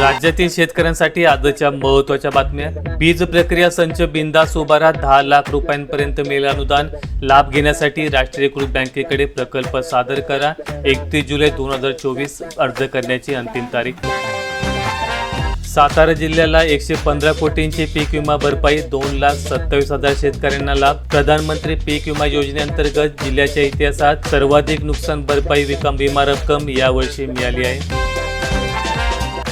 राज्यातील शेतकऱ्यांसाठी आजच्या महत्त्वाच्या बातम्या. बीज प्रक्रिया संच बिंदास उभारा दहा लाख रुपयांपर्यंत मिळेल अनुदान. लाभ घेण्यासाठी राष्ट्रीयकृत बँकेकडे प्रकल्प सादर करा. एकतीस जुलै दोन हजार चोवीस अर्ज करण्याची अंतिम तारीख. सातारा जिल्ह्याला एकशे पंधरा कोटींची पीक विमा भरपाई दोन लाख सत्तावीस हजार शेतकऱ्यांना लाभ. प्रधानमंत्री पीक विमा योजनेअंतर्गत जिल्ह्याच्या इतिहासात सर्वाधिक नुकसान भरपाई विकम विमा रक्कम यावर्षी मिळाली आहे.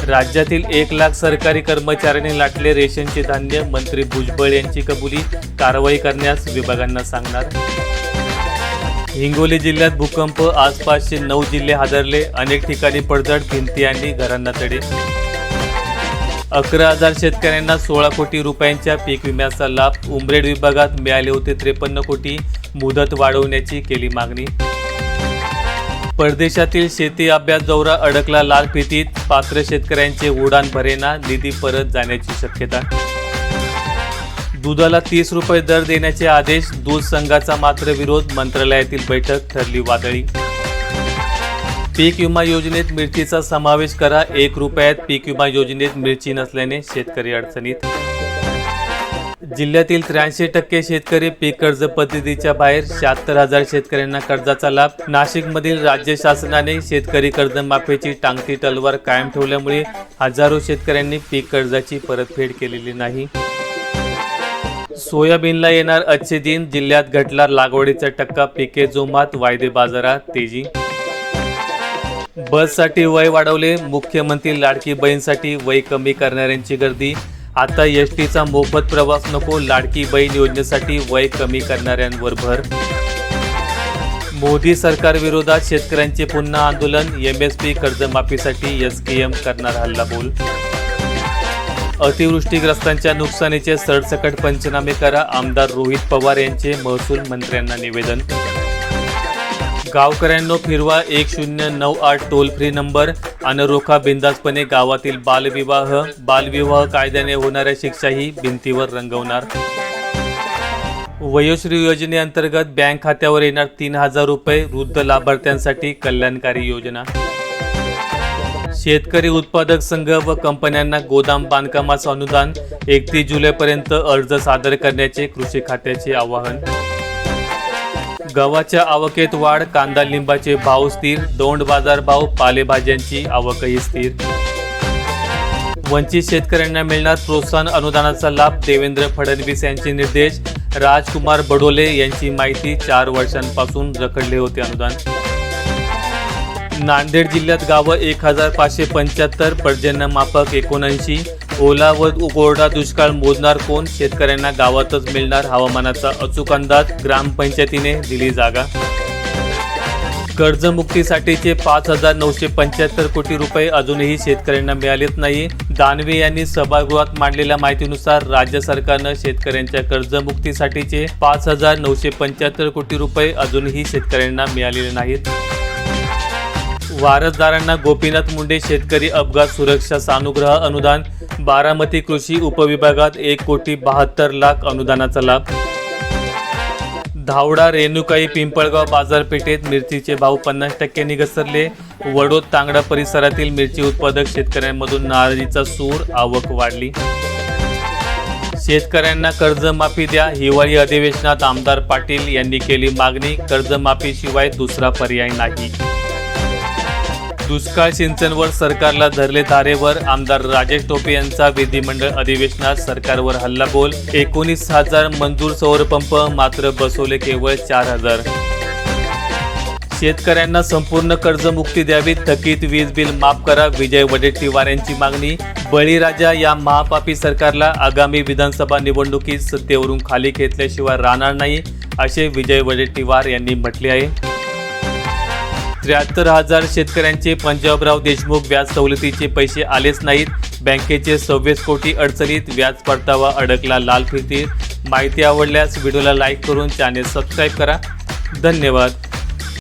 राज्यातील एक लाख सरकारी कर्मचाऱ्यांनी लाटले रेशनचे धान्य मंत्री भुजबळ यांची कबुली कारवाई करण्यास विभागांना सांगणार. हिंगोली जिल्ह्यात भूकंप आसपासचे नऊ जिल्हे हादरले अनेक ठिकाणी पडझड भिंती आणि घरांना तडे. अकरा हजार शेतकऱ्यांना सोळा कोटी रुपयांच्या पीक विम्याचा लाभ उमरेड विभागात मिळाले होते त्रेपन्न कोटी मुदत वाढवण्याची केली मागणी. परदेशातील शेती अभ्यास दौरा अडकला. लाल फितीत पात्र शेतकऱ्यांचे उडान भरेना निधी परत जाण्याची शक्यता. दुधाला तीस रुपये दर देण्याचे आदेश दूध संघाचा मात्र विरोध मंत्रालयातील बैठक ठरली वादळी. पीक विमा योजनेत मिरचीचा समावेश करा एक रुपयात पीक विमा योजनेत मिरची नसल्याने शेतकरी अडचणीत जिल्ह्यातील त्र्याऐंशी टक्के शेतकरी पीक कर्ज पद्धतीच्या बाहेर शहात्तर हजार शेतकऱ्यांना कर्जाचा लाभ. नाशिकमधील राज्य शासनाने शेतकरी कर्जमाफीची टांगती तलवार कायम ठेवल्यामुळे हजारो शेतकऱ्यांनी पीक कर्जाची परतफेड केलेली नाही. सोयाबीनला येणार अच्छे दिन जिल्ह्यात घटला लागवडीचा टक्का पिके जोमात वायदे बाजारात तेजी. बससाठी वय वाढवले मुख्यमंत्री लाडकी बहीणसाठी वय कमी करणाऱ्यांची गर्दी. आता एस टीचा मोफत प्रवास नको लाडकी बहीण योजनेसाठी वय कमी करणाऱ्यांवर भर. मोदी सरकार विरोधात शेतकऱ्यांचे पुन्हा आंदोलन एम एस पी कर्जमाफीसाठी एस के एम करणार हल्लाबोल. अतिवृष्टीग्रस्तांच्या नुकसानीचे सरसकट पंचनामे करा आमदार रोहित पवार यांचे महसूल मंत्र्यांना निवेदन. गावकऱ्यांनो फिरवा एक शून्य नऊ आठ टोल फ्री नंबर अनरोखा बिंदासपणे गावातील बालविवाह बालविवाह कायद्याने होणाऱ्या शिक्षाही भिंतीवर रंगवणार. वयोश्री योजनेअंतर्गत बँक खात्यावर येणार तीन हजार रुपये वृद्ध लाभार्थ्यांसाठी कल्याणकारी योजना. शेतकरी उत्पादक संघ व कंपन्यांना गोदाम बांधकामाचं अनुदान एकतीस जुलैपर्यंत अर्ज सादर करण्याचे कृषी खात्याचे आवाहन. गव्हाच्या आवकेत वाढ कांदा लिंबाचे भाव स्थिर दोंड बाजार भाव पालेभाज्यांची आवकही स्थिर. वंचित शेतकऱ्यांना मिळणार प्रोत्साहन अनुदानाचा लाभ देवेंद्र फडणवीस यांचे निर्देश राजकुमार बडोले यांची माहिती चार वर्षांपासून रखडले होते अनुदान. नांदेड जिल्ह्यात गावं एक हजार पाचशे पंच्याहत्तर पर्जन्यमापक एकोणऐंशी ओला व कोरडा दुष्काळ मोजणार कोण? शेतकऱ्यांना गावातच मिळणार हवामानाचा अचूक अंदाज ग्रामपंचायतीने दिली जागा. कर्जमुक्तीसाठीचे पाच हजार नऊशे पंच्याहत्तर कोटी रुपये अजूनही शेतकऱ्यांना मिळालेच नाही. दानवे यांनी सभागृहात मांडलेल्या माहितीनुसार राज्य सरकारनं शेतकऱ्यांच्या कर्जमुक्तीसाठीचे पाच हजार नऊशे पंच्याहत्तर कोटी रुपये अजूनही शेतकऱ्यांना मिळालेले नाहीत. वारसदारांना गोपीनाथ मुंडे शेतकरी अपघात सुरक्षा सानुग्रह अनुदान बारामती कृषी उपविभागात एक कोटी बहात्तर लाख अनुदानाचा लाभ. धावडा रेणुकाई पिंपळगाव बाजारपेठेत मिरचीचे भाव पन्नास टक्क्यांनी घसरले. वडोद तांगडा परिसरातील मिरची उत्पादक शेतकऱ्यांमधून नारळीचा सूर आवक वाढली. शेतकऱ्यांना कर्जमाफी द्या हिवाळी अधिवेशनात आमदार पाटील यांनी केली मागणी कर्जमाफीशिवाय दुसरा पर्याय नाही. दुष्काळ सिंचनवर सरकारला धरले तारेवर आमदार राजेश टोपे यांचा विधिमंडळ अधिवेशनात सरकारवर हल्लाबोल. एकोणीस हजार मंजूर सौरपंप मात्र बसवले केवळ चार हजार. शेतकऱ्यांना संपूर्ण कर्जमुक्ती द्यावी थकीत वीज बिल माफ करा विजय वडेट्टीवार यांची मागणी. बळीराजा या महापापी सरकारला आगामी विधानसभा निवडणुकीत सत्तेवरून खाली घेतल्याशिवाय राहणार नाही असे विजय वडेट्टीवार यांनी म्हटले आहे. त्र्याहत्तर हजार शेतकऱ्यांचे पंजाबराव देशमुख व्याज सवलतीचे पैसे आलेच नाहीत. बँकेचे सव्वीस कोटी अडचणीत व्याज परतावा अडकला लाल फिरतीत. माहिती आवडल्यास व्हिडिओला लाईक करून चॅनेल सबस्क्राईब करा. धन्यवाद.